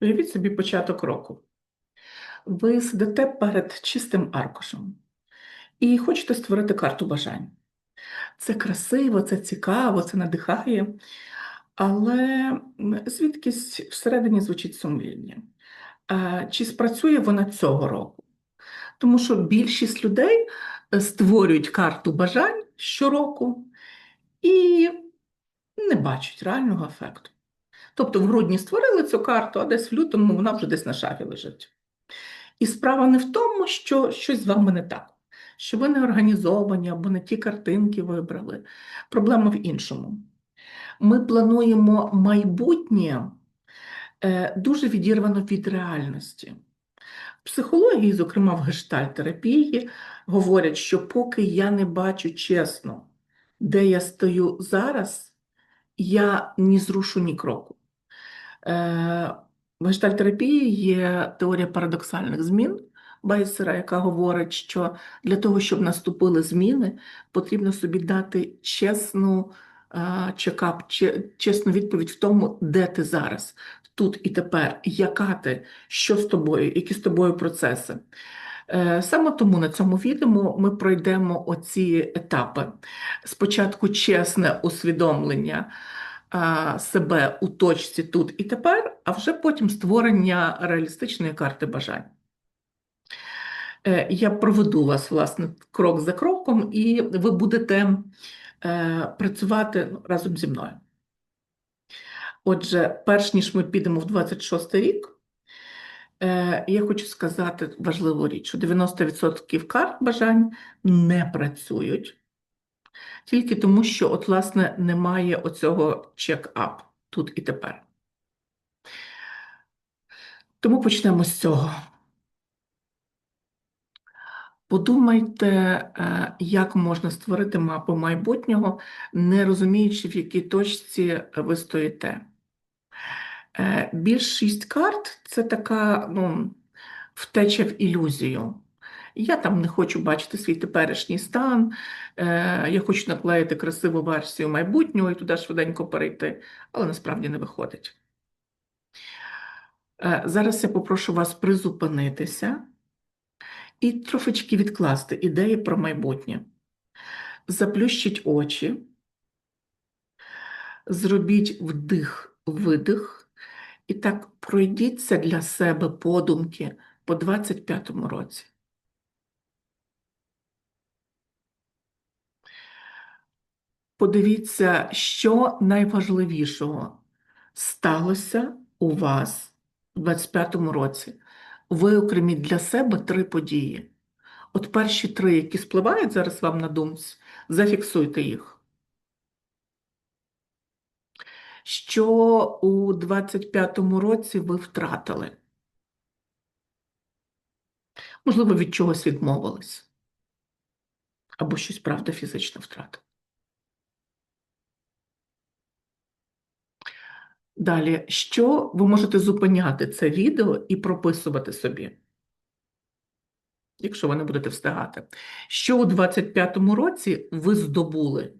Уявіть собі початок року. Ви сидите перед чистим аркушем і хочете створити карту бажань. Це красиво, це цікаво, це надихає, але звідкись всередині звучить сумління. Чи спрацює вона цього року? Тому що більшість людей е, створюють карту бажань щороку і не бачать реального ефекту. Тобто в грудні створили цю карту, а десь в лютому вона вже десь на шафі лежить. І справа не в тому, що щось з вами не так, що ви не організовані або не ті картинки вибрали. Проблема в іншому. Ми плануємо майбутнє е, дуже відірвано від реальності. Психології, зокрема в гештальтерапії, говорять, що поки я не бачу чесно, де я стою зараз, я ні зрушу ні кроку. Е, В гештальтерапії є теорія парадоксальних змін Байсера, яка говорить, що для того, щоб наступили зміни, потрібно собі дати чесну е, чекап, чесну відповідь в тому, де ти зараз, тут і тепер, яка ти, що з тобою, які з тобою процеси. Е, Саме тому на цьому відео ми пройдемо оці етапи. Спочатку чесне усвідомлення себе у точці тут і тепер, а вже потім створення реалістичної карти бажань. Е, Я проведу вас, власне, крок за кроком, і ви будете е, працювати ну, разом зі мною. Отже, перш ніж ми підемо в 26 рік, е, я хочу сказати важливу річ, що 90% карт бажань не працюють тільки тому, що, от, власне, немає оцього чек-ап тут і тепер. Тому почнемо з цього. Подумайте, е, як можна створити мапу майбутнього, не розуміючи, в якій точці ви стоїте. Е, Більшість карт це така ну, втеча в ілюзію. Я там не хочу бачити свій теперішній стан, е, я хочу наклеїти красиву версію майбутнього і туди швиденько перейти, але насправді не виходить. Е, Зараз я попрошу вас призупинитися і трошечки відкласти ідеї про майбутнє. Заплющіть очі, зробіть вдих, видих, і так пройдіться для себе подумки по 25-му році. Подивіться, що найважливішого сталося у вас у 25-му році. Виокреміть для себе три події. От перші три, які спливають зараз вам на думці, зафіксуйте їх. Що у 25-му році ви втратили? Можливо, від чогось відмовились. Або щось, правда, фізично втратили. Далі, що ви можете зупиняти це відео і прописувати собі, якщо ви не будете встигати. Що у 25-му році ви здобули?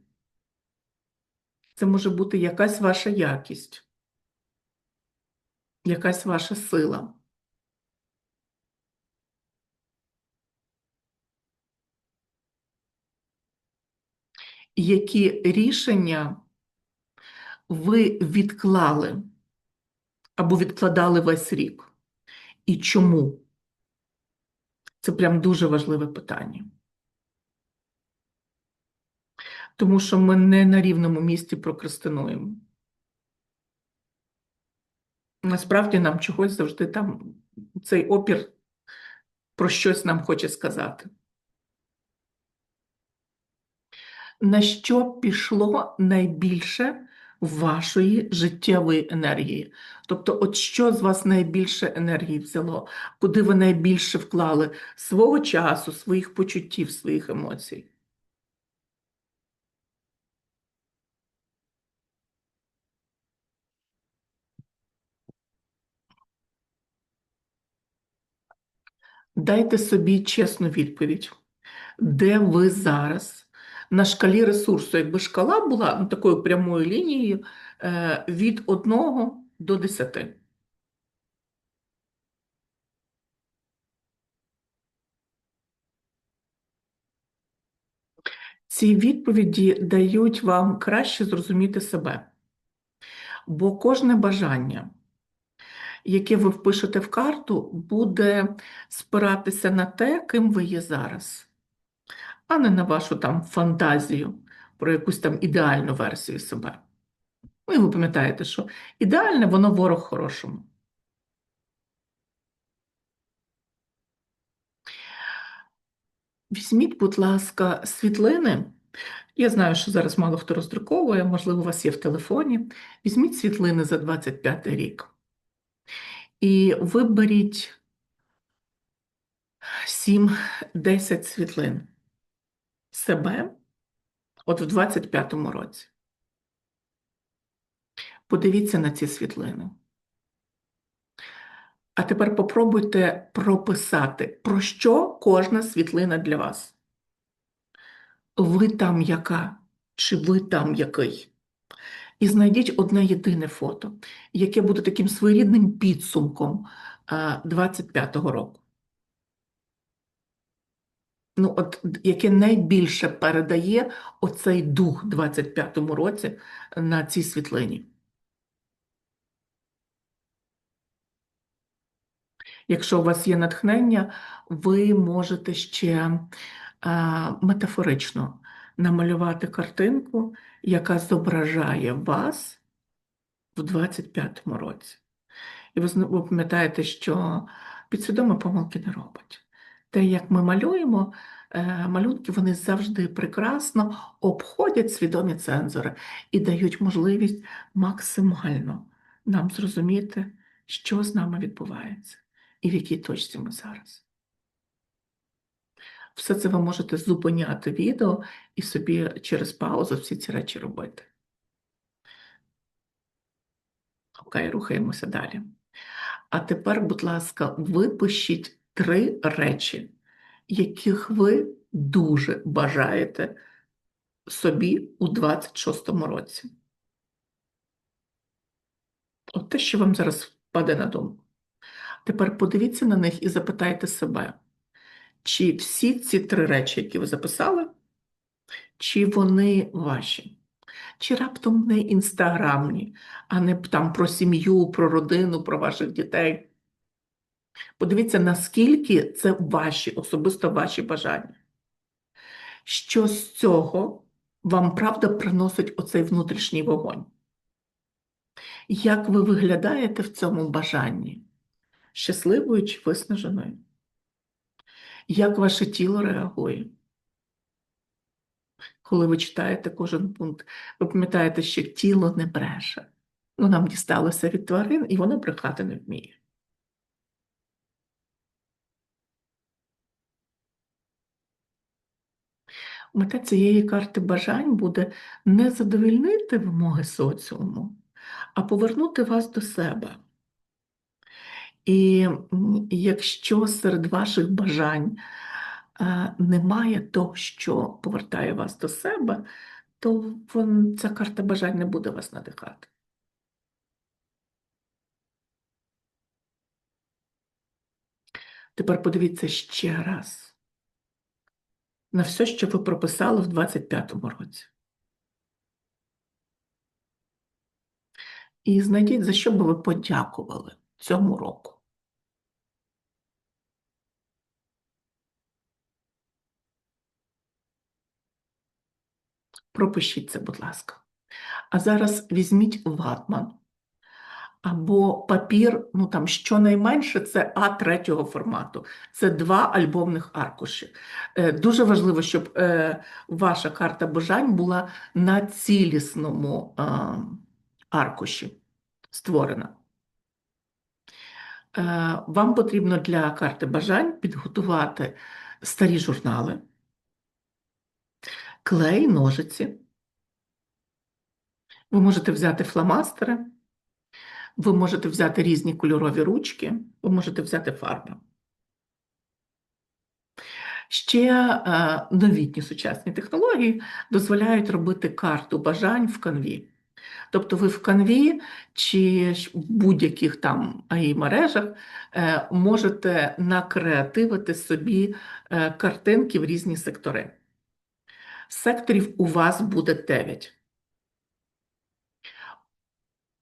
Це може бути якась ваша якість, якась ваша сила. Які рішення ви відклали або відкладали весь рік? І чому? Це прям дуже важливе питання. Тому що ми не на рівному місці прокрастинуємо. Насправді нам чогось завжди там цей опір про щось нам хоче сказати. На що пішло найбільше вашої життєвої енергії? Тобто, от що з вас найбільше енергії взяло? Куди ви найбільше вклали свого часу, своїх почуттів, своїх емоцій? Дайте собі чесну відповідь, де ви зараз на шкалі ресурсу. Якби шкала була ну, такою прямою лінією е, від 1 до 10. Ці відповіді дають вам краще зрозуміти себе, бо кожне бажання. Яке ви впишете в карту, буде спиратися на те, ким ви є зараз а не на вашу там фантазію про якусь там ідеальну версію себе. Ну, і ви пам'ятаєте, що ідеальне воно ворог хорошому. Візьміть, будь ласка, світлини. Я знаю, що зараз мало хто роздруковує, можливо, у вас є в телефоні. Візьміть світлини за 25 рік. І виберіть 7-10 світлин себе от в 25-му році. Подивіться на ці світлини. А тепер попробуйте прописати, про що кожна світлина для вас. Ви там яка? Чи ви там який? І знайдіть одне єдине фото, яке буде таким своєрідним підсумком 25-го року. Ну, от, яке найбільше передає оцей дух 25-му році на цій світлині. Якщо у вас є натхнення, ви можете ще а, метафорично намалювати картинку, яка зображає вас в 25-му році. І ви, ви пам'ятаєте, що підсвідома помилки не робить. Те, як ми малюємо, е, малюнки вони завжди прекрасно обходять свідомі цензори і дають можливість максимально нам зрозуміти, що з нами відбувається і в якій точці ми зараз. Все це ви можете зупиняти відео і собі через паузу всі ці речі робити. Окей, рухаємося далі. А тепер, будь ласка, випишіть три речі, яких ви дуже бажаєте собі у 26-му році. От те, що вам зараз впаде на думку. Тепер подивіться на них і запитайте себе, чи всі ці три речі, які ви записали, чи вони ваші? Чи раптом не інстаграмні, а не там про сім'ю, про родину, про ваших дітей? Подивіться, наскільки це ваші, особисто ваші бажання. Що з цього вам правда приносить оцей внутрішній вогонь? Як ви виглядаєте в цьому бажанні? Щасливою чи виснаженою? Як ваше тіло реагує? Коли ви читаєте кожен пункт, ви пам'ятаєте, що тіло не бреше. Ну, нам дісталося від тварин, і воно брехати не вміє. Мета цієї карти бажань буде не задовільнити вимоги соціуму, а повернути вас до себе. І якщо серед ваших бажань немає того, що повертає вас до себе, то ця карта бажань не буде вас надихати. Тепер подивіться ще раз на все, що ви прописали в 25-му році. І знайдіть, за що би ви подякували цьому року. Пропишіть це, будь ласка. А зараз візьміть ватман або папір, ну там щонайменше це А третього формату. Це два альбомних аркуші. Е, дуже важливо, щоб е, ваша карта бажань була на цілісному аркуші створена. Е, вам потрібно для карти бажань підготувати старі журнали клей, ножиці. Ви можете взяти фломастери, ви можете взяти різні кольорові ручки, ви можете взяти фарби. Ще е, новітні сучасні технології дозволяють робити карту бажань в канві. Тобто ви в канві чи в будь-яких там АІ мережах е, можете накреативити собі е, картинки в різні сектори. Секторів у вас буде 9.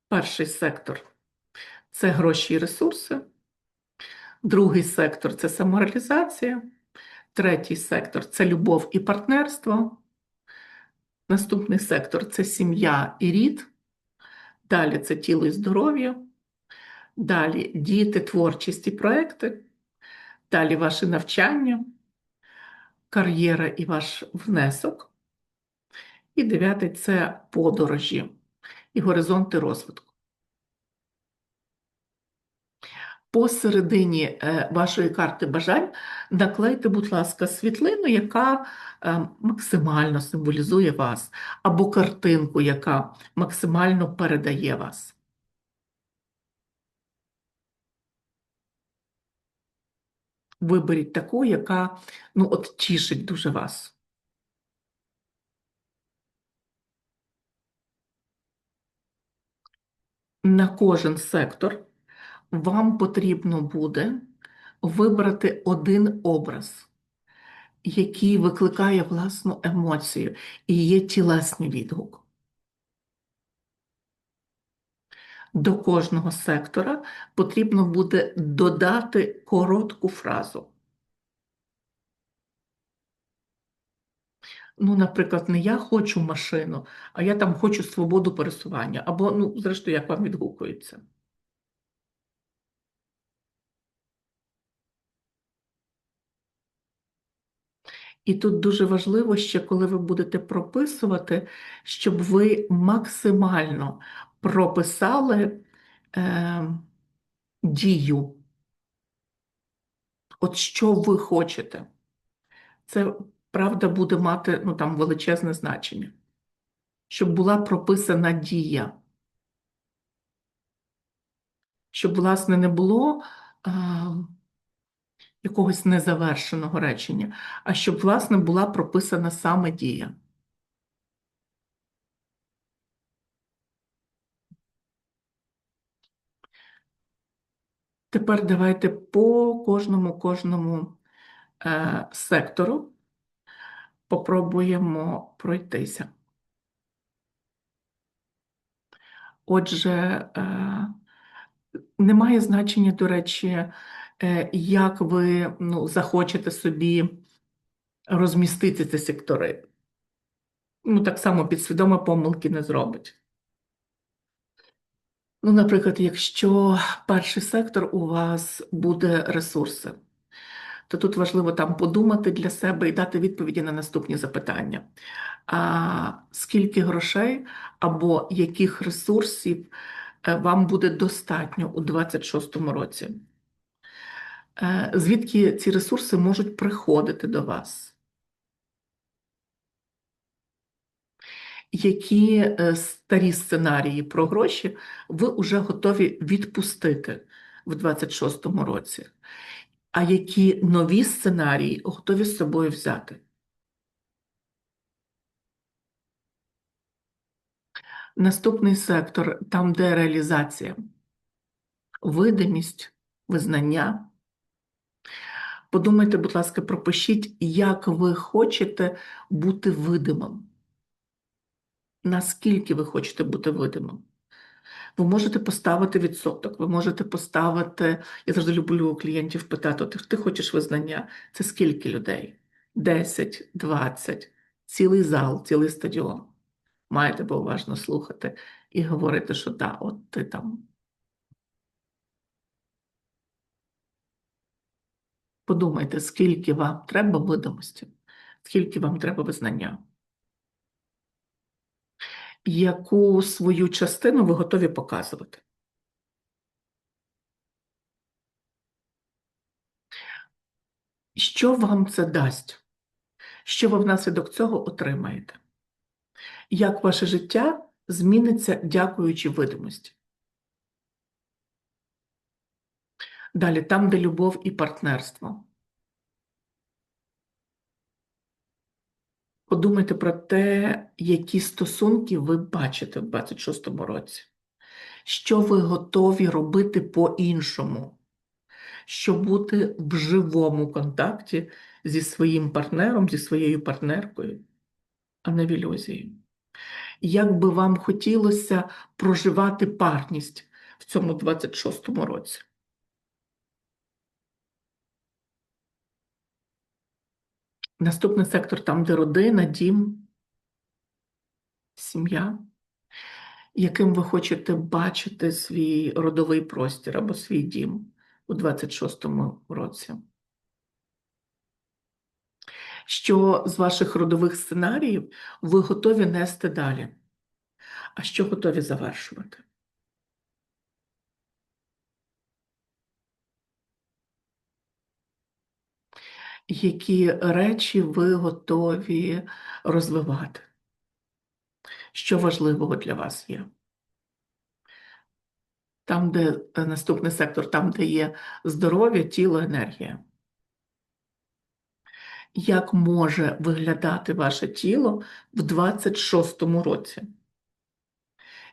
Перший сектор це гроші і ресурси. Другий сектор це самореалізація. Третій сектор це любов і партнерство. Наступний сектор це сім'я і рід. Далі це тіло і здоров'я. Далі діти, творчість і проекти. Далі ваше навчання, кар'єра і ваш внесок. І дев'ятий це подорожі і горизонти розвитку. Посередині е, вашої карти бажань наклейте, будь ласка, світлину, яка е, максимально символізує вас, або картинку, яка максимально передає вас. Виберіть таку, яка ну, от тішить дуже вас. На кожен сектор вам потрібно буде вибрати один образ, який викликає власну емоцію і є тілесний відгук. До кожного сектора потрібно буде додати коротку фразу. Ну, наприклад, не я хочу машину, а я там хочу свободу пересування, або, ну, зрештою, як вам відгукується. І тут дуже важливо ще, коли ви будете прописувати, щоб ви максимально прописали е, дію. От що ви хочете. Це, правда, буде мати ну, там, величезне значення. Щоб була прописана дія. Щоб, власне, не було. Е, якогось незавершеного речення, а щоб, власне, була прописана саме дія. Тепер давайте по кожному кожному е, сектору попробуємо пройтися. Отже, е, немає значення, до речі, Е, як ви ну, захочете собі розмістити ці сектори. Ну, так само підсвідомо помилки не зробить. Ну, наприклад, якщо перший сектор у вас буде ресурси, то тут важливо там подумати для себе і дати відповіді на наступні запитання. А скільки грошей або яких ресурсів е, вам буде достатньо у 2026 році? Е, звідки ці ресурси можуть приходити до вас? Які е, старі сценарії про гроші ви вже готові відпустити в 26-му році? А які нові сценарії готові з собою взяти? Наступний сектор там, де реалізація, видимість, визнання. Подумайте, будь ласка, пропишіть, як ви хочете бути видимим. Наскільки ви хочете бути видимим? Ви можете поставити відсоток, ви можете поставити, я завжди люблю клієнтів питати: ти, ти хочеш визнання? Це скільки людей? 10, 20, цілий зал, цілий стадіон. Маєте уважно слухати і говорити, що так, от ти там Подумайте, скільки вам треба видимості, скільки вам треба визнання. Яку свою частину ви готові показувати? Що вам це дасть? Що ви внаслідок цього отримаєте? Як ваше життя зміниться, дякуючи видимості? Далі, там, де любов і партнерство. Подумайте про те, які стосунки ви бачите в 26-му році. Що ви готові робити по-іншому, щоб бути в живому контакті зі своїм партнером, зі своєю партнеркою. а не в ілюзії. Як би вам хотілося проживати парність в цьому 26-му році? Наступний сектор там, де родина, дім, сім'я, яким ви хочете бачити свій родовий простір або свій дім у 26-му році. Що з ваших родових сценаріїв ви готові нести далі? А що готові завершувати? Які речі ви готові розвивати? Що важливого для вас є? Там, де е, наступний сектор, там, де є здоров'я, тіло, енергія. Як може виглядати ваше тіло в 26-му році?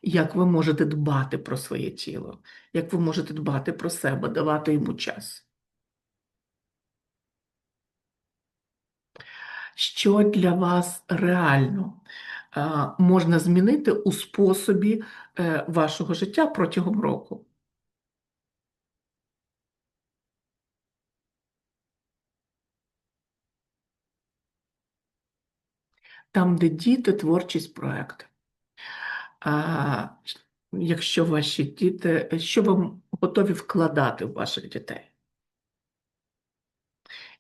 Як ви можете дбати про своє тіло? Як ви можете дбати про себе, давати йому час? Що для вас реально можна змінити у способі е, вашого життя протягом року? Там, де діти, творчість, проект. А, якщо ваші діти, що ви готові вкладати в ваших дітей?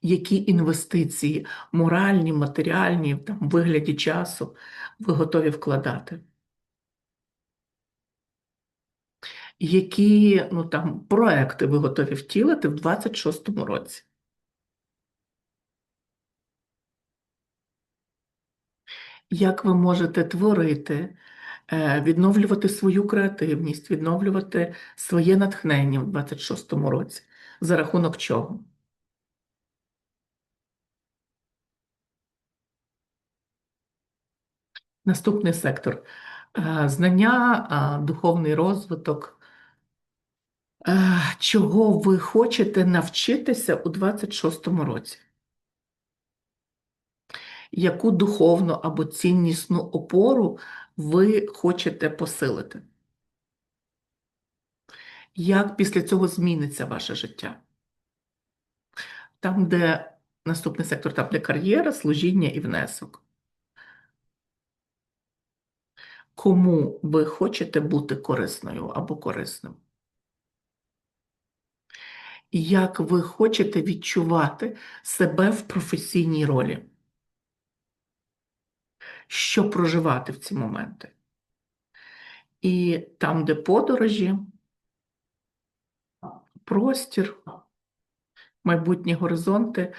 Які інвестиції, моральні, матеріальні, там, в вигляді часу ви готові вкладати? Які ну, там, проекти ви готові втілити в 26-му році? Як ви можете творити, е, відновлювати свою креативність, відновлювати своє натхнення в 26-му році? За рахунок чого? Наступний сектор Е, знання, е, духовний розвиток. Е, Чого ви хочете навчитися у 26-му році? Яку духовну або ціннісну опору ви хочете посилити? Як після цього зміниться ваше життя? Там, де наступний сектор, там, де кар'єра, служіння і внесок. Кому ви хочете бути корисною або корисним? Як ви хочете відчувати себе в професійній ролі? Що проживати в ці моменти? І там, де подорожі, простір, майбутні горизонти,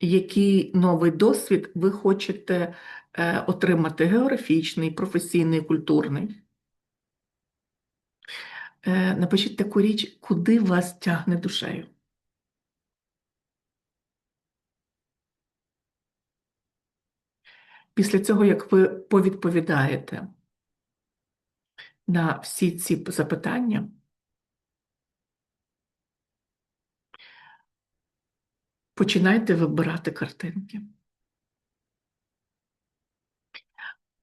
який новий досвід ви хочете е, отримати географічний, професійний, культурний. Е, напишіть таку річ, куди вас тягне душею. Після цього, як ви повідповідаєте на всі ці запитання, починайте вибирати картинки.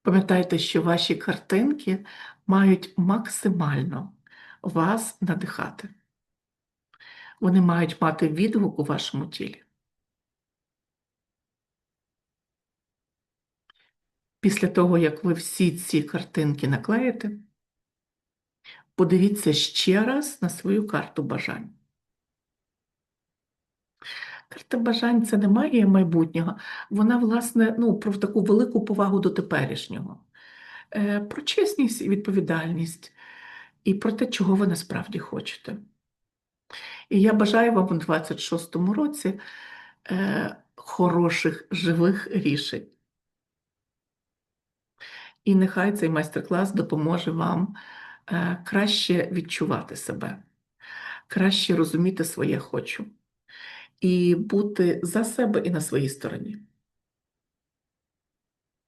Пам'ятайте, що ваші картинки мають максимально вас надихати. Вони мають мати відгук у вашому тілі. Після того, як ви всі ці картинки наклеїте, подивіться ще раз на свою карту бажань. Карта бажань це не магія майбутнього, вона, власне, ну, про таку велику повагу до теперішнього, е, про чесність і відповідальність, і про те, чого ви насправді хочете. І я бажаю вам у 26-му році е, хороших живих рішень. І нехай цей майстер-клас допоможе вам е, краще відчувати себе, краще розуміти своє хочу і бути за себе і на своїй стороні.